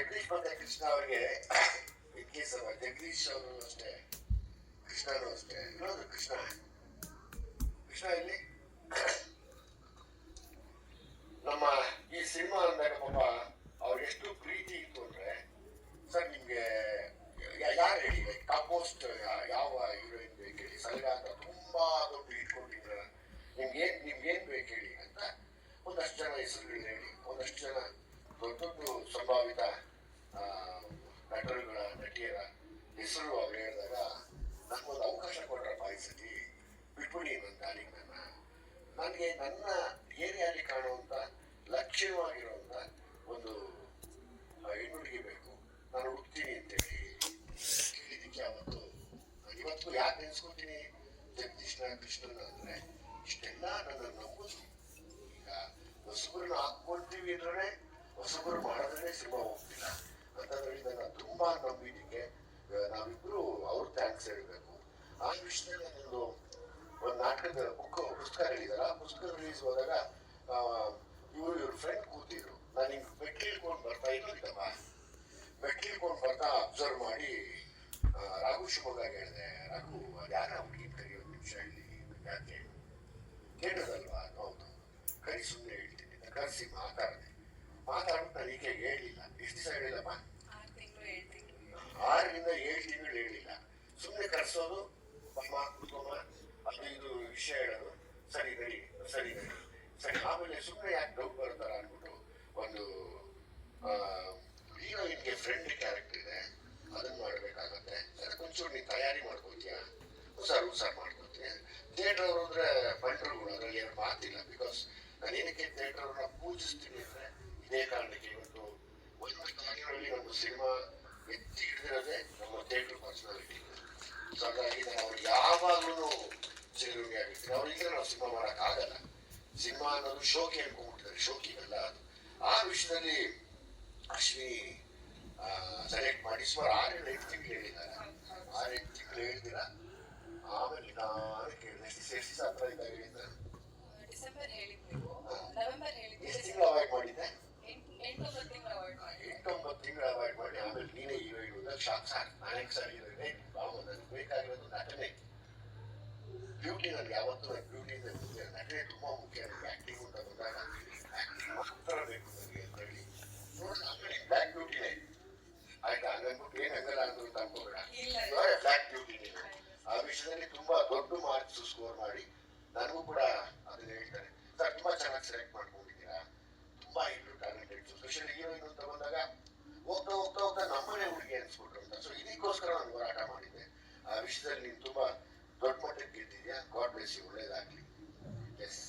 ಜಗದೀಶ್ ಮತ್ತೆ ಕೃಷ್ಣ ಅವರಿಗೆ ವಿಜ್ಞೇಶ ಜಗದೀಶ್ ಅವರು ಅಷ್ಟೇ ಕೃಷ್ಣನು ಅಷ್ಟೇ. ಇನ್ನೊಂದು ಕೃಷ್ಣ. ಕೃಷ್ಣ ಇಲ್ಲಿ. ನಮ್ಮ ಈ ಸಿನಿಮಾ ಅಂದಾಗ ಪಾಪ ಅವ್ರು ಎಷ್ಟು ಪ್ರೀತಿ ಇತ್ತು ಅಂದ್ರೆ, ಸರ್ ನಿಮ್ಗೆ ಯಾರು ಹೇಳಿ? ಕಾಂಪೋಸ್ಟ್ ಯಾವ ಹೀರೋಯಿನ್ ಬೇಕು ಹೇಳಿ? ಸಲಗ ಅಂತ ತುಂಬಾ ದೊಡ್ಡ ಇಟ್ಕೊಂಡಿದ್ರ ನಿಮ್ಗೆ ಏನ್ ನಿಮ್ಗೆ ಏನ್ ಬೇಕು ಹೇಳಿ ಅಂತ ಒಂದಷ್ಟು ಜನ ಹೆಸರುಗಳನ್ನ ಹೇಳಿ, ಒಂದಷ್ಟು ಜನ ದೊಡ್ಡ ದೊಡ್ಡ ಸಂಭಾವಿತ ಆ, ನಟರುಗಳ ನಟಿಯರ ಹೆಸರು ಅವ್ರು ಹೇಳಿದಾಗ ನಮಗೊಂದು ಅವಕಾಶ ಕೊಡ್ರಪ್ಪ ಈ ಸತಿ ಬಿಟ್ಬಿಡಿ ನನ್ನ ದಾರಿಗೆ ನನ್ನ ನನಗೆ ನನ್ನ ಏರಿಯಾಲಿ ಕಾಣುವಂತ ಲಕ್ಷ್ಯವಾಗಿರುವಂಥ ಒಂದು ಹೆಣ್ಣುಡುಗಿ ಬೇಕು ನಾನು ಹುಡುಕ್ತೀನಿ ಅಂತೇಳಿ ಕೇಳಿದಕ್ಕೆ ಅವತ್ತು ಇವತ್ತು ಯಾಕೆ ನೆನೆಸ್ಕೊತೀನಿ ಜಗದೀಶ್ನ ಕೃಷ್ಣನ ಅಂದರೆ ಇಷ್ಟೆಲ್ಲ ನನ್ನ ನಂಬುದು ಈಗ ಹೊಸಬರನ್ನ ಹಾಕ್ಕೊಳ್ತೀವಿ ಅಂದ್ರೆ ಹೊಸಬರು ಮಾಡಿದ್ರೆ ಸಿನಿಮಾ ಹೋಗ್ತಿಲ್ಲ ಅಂತಂದ್ರೆ ನನ್ನ ತುಂಬ ನಂಬಿದ್ದಕ್ಕೆ ನಾವಿಬ್ರು ಅವ್ರ ಥ್ಯಾಂಕ್ಸ್ ಹೇಳಬೇಕು. ಆ ವಿಷಯದಲ್ಲಿ ಒಂದು ಒಂದು ನಾಟಕದ ಬುಕ್ ಪುಸ್ತಕ ಹೇಳಿದಾರ. ಆ ಪುಸ್ತಕ ರಿಲೀಸ್ ಹೋದಾಗ ಇವರು, ಇವ್ರ ಫ್ರೆಂಡ್ ಕೂತಿದ್ರು. ನಾನು ಹಿಂಗ್ ಮೆಟ್ಲು ಇಳ್ಕೊಂಡು ಬರ್ತಾ ಇರ್ಲಿಲ್ಲಮ್ಮ. ಮೆಟ್ಲು ಇಳ್ಕೊಂಡು ಬರ್ತಾ ಅಬ್ಸರ್ವ್ ಮಾಡಿ ರಾಘು ಶಿವಮೊಗ್ಗ ಹೇಳಿದೆ, ರಾಘು ಯಾರ ಹುಡುಗಿ ಕರಿ ಒಂದು ನಿಮಿಷ ಹೇಳಿ. ಯಾಕೆ ಕೇಳೋದಲ್ವಾ ಹೌದು. ಕರಿ ಸುಮ್ಮನೆ ಹೇಳ್ತೀನಿ ಕರೆಸಿ ಮಾತಾಡಿದೆ. ಮಾತಾಡ್ಬಿಟ್ಟು ನಾನು ಈಗ ಹೇಳಿಲ್ಲ. ಎಷ್ಟು ದಿವಸ ಹೇಳಿಲ್ಲಪ್ಪ ಆರು ತಿಂಗಳು ಏಳು ತಿಂಗಳು ಆರರಿಂದ ಏಳು ತಿಂಗಳು ಹೇಳಿಲ್ಲ ಸುಮ್ಮನೆ ತಮ್ಮ ಅದು ಇದು ವಿಷಯ ಹೇಳೋದು. ಸರಿ, ನಡಿ ಸರಿ ನಡಿ, ಸರಿ. ಆಮೇಲೆ ಸುಮ್ಮನೆ ಯಾಕೆ ಡೌಟ್ ಬರ್ತಾರ ಅಂದ್ಬಿಟ್ಟು ಒಂದು ಹೀರೋಯಿನ್ಗೆ ಫ್ರೆಂಡ್ ಕ್ಯಾರೆಕ್ಟರ್ ಇದೆ. ಅದನ್ನ ಮಾಡ್ಬೇಕಾಗತ್ತೆ. ಅದಕ್ಕೆ ಒಂಚೂರು ನೀನು ತಯಾರಿ ಮಾಡ್ಕೊತೀಯಾ? ಹುಷಾರು ಹುಷಾರು ಮಾಡ್ಕೋತೀಯಾ? ಥಿಯೇಟರ್ ಅವ್ರು ಅಂದ್ರೆ ಬಂಟ್ರುಗಳು ಅದರಲ್ಲಿ ಏನು ಮಾತಿಲ್ಲ ಬಿಕಾಸ್ ನಾನು ಏನಕ್ಕೆ ಥಿಯೇಟರ್ ಅವ್ರನ್ನ ಪೂಜಿಸ್ತೀನಿ ಅಂದ್ರೆ ಇದೇ ಕಾರಣಕ್ಕೆ ಇವತ್ತು ಒಂದು ಕಾಲಿನಲ್ಲಿ ನಮ್ಮ ಸಿನಿಮಾ ಎತ್ತಿ ಹಿಡಿದಿರೋದೇ ನಮ್ಮ ಥಿಯೇಟರ್ ಪರ್ಸನಾಲಿಟಿ ಸೊ ಹಾಗಾಗಿ ಅವ್ರು ಯಾವಾಗಲೂ ಚಿರಋಣಿ ಆಗಿರ್ತೀವಿ ಅವ್ರಿದ್ರೆ ನಾವು ಸಿನಿಮಾ ಮಾಡಕ್ ಆಗಲ್ಲ. ಸಿನಿಮಾ ಅನ್ನೋದು ಶೋಕಿ ಅನ್ಕೊಂಡ್ಬಿಟ್ಟಿದ್ದಾರೆ ಶೋಕಿಗಲ್ಲ ಅದು. ಆ ವಿಷಯದಲ್ಲಿ ಅಶ್ವಿನಿ ಸೆಲೆಕ್ಟ್ ಮಾಡಿ ಸುಮಾರು ಆರೇಳು ಎಂಟು ತಿಂಗಳು ಹೇಳಿದ್ದಾರೆ. ಆರೆಂಟು ತಿಂಗಳು ಹೇಳಿದಿರ ಆಮೇಲೆ ನಾನು ಕೇಳಿದೆ ಎಷ್ಟು ಹತ್ರ ಇದ್ದಾಗ ಹೇಳಿದ್ದ ಡಿಸೆಂಬರ್ ಹೇಳಿದ್ದು ನವೆಂಬರ್ ಹೇಳಿದ್ದು ಎಷ್ಟು ತಿಂಗಳು ಅವಾಯ್ಡ್ ಮಾಡಿದ್ದೆ? ಎಂಟು ಎಂಟೊಂಬತ್ತು ತಿಂಗಳು ಅವಾಯ್ಡ್ ಮಾಡಿ ಆಮೇಲೆ ನೀನೇ ಹೀರೋಯಿನ್ ಹೋದಾಗ ಶಾಕ್ ಸಾಕು ನಾನೇ ಸರಿ ಹೀರೋಯಿನ್ ಬಾವು ನನಗೆ ಬೇಕಾಗಿರೋದು ನಟನೆ ಬ್ಯೂಟಿ ನನಗೆ ಯಾವತ್ತೂ ಮುಖ್ಯ ನಟನೆ ತುಂಬಾ ಮುಖ್ಯ ಆಕ್ಟಿಂಗ್ ಅಂತ ಬಂದಾಗ ಮಾತ್ರ ಬೇಕು ನನಗೆ ಅಂತ ಹೇಳಿ ನೋಡಿ ಆಮೇಲೆ ಬ್ಲ್ಯಾಕ್ ಬ್ಯೂಟಿನೇ ಆಯ್ತಾ ಹಂಗನ್ಬಿಟ್ಟು ಏನ್ ಹಂಗಲ್ಲ ಅಂದ್ರು ಅಂತ ಅನ್ಕೋಬೇಡ ಇಲ್ಲ. ಬ್ಯೂಟಿ ಆ ವಿಷಯದಲ್ಲಿ ತುಂಬಾ ದೊಡ್ಡ ಮಾರ್ಕ್ಸ್ ಸ್ಕೋರ್ ಮಾಡಿ ನನಗೂ ಕೂಡ ಅದನ್ನ ಹೇಳ್ತಾರೆ ಸರ್ ತುಂಬಾ ಚೆನ್ನಾಗಿ ಸೆಲೆಕ್ಟ್ ಮಾಡ್ಕೊಂಡಿದ್ದೀರಾ ತುಂಬಾ ಇನ್ನು ಟ್ಯಾಲೆಂಟೆಡ್ ಸ್ಪೆಷಲಿ ಹೀರೋಯಿನ್ ಅಂತ ಬಂದಾಗ ಹೋಗ್ತಾ ಹೋಗ್ತಾ ಹೋಗ್ತಾ ನಮ್ಮನೆ ಹುಡುಗಿ ಅನ್ಸ್ಬಿಟ್ರು ಅಂತ ಸೊ ಇದಕ್ಕೋಸ್ಕರ ನಾನು ಹೋರಾಟ ಮಾಡಿದ್ದೆ ಆ ವಿಷಯದಲ್ಲಿ ನೀನು ತುಂಬಾ ದೊಡ್ಡ ಮಟ್ಟಕ್ಕೆ ಗೆದ್ದಿದ್ಯಾ ಗಾಡ್ ಬ್ಲೆಸ್ ಯು ಎಸ್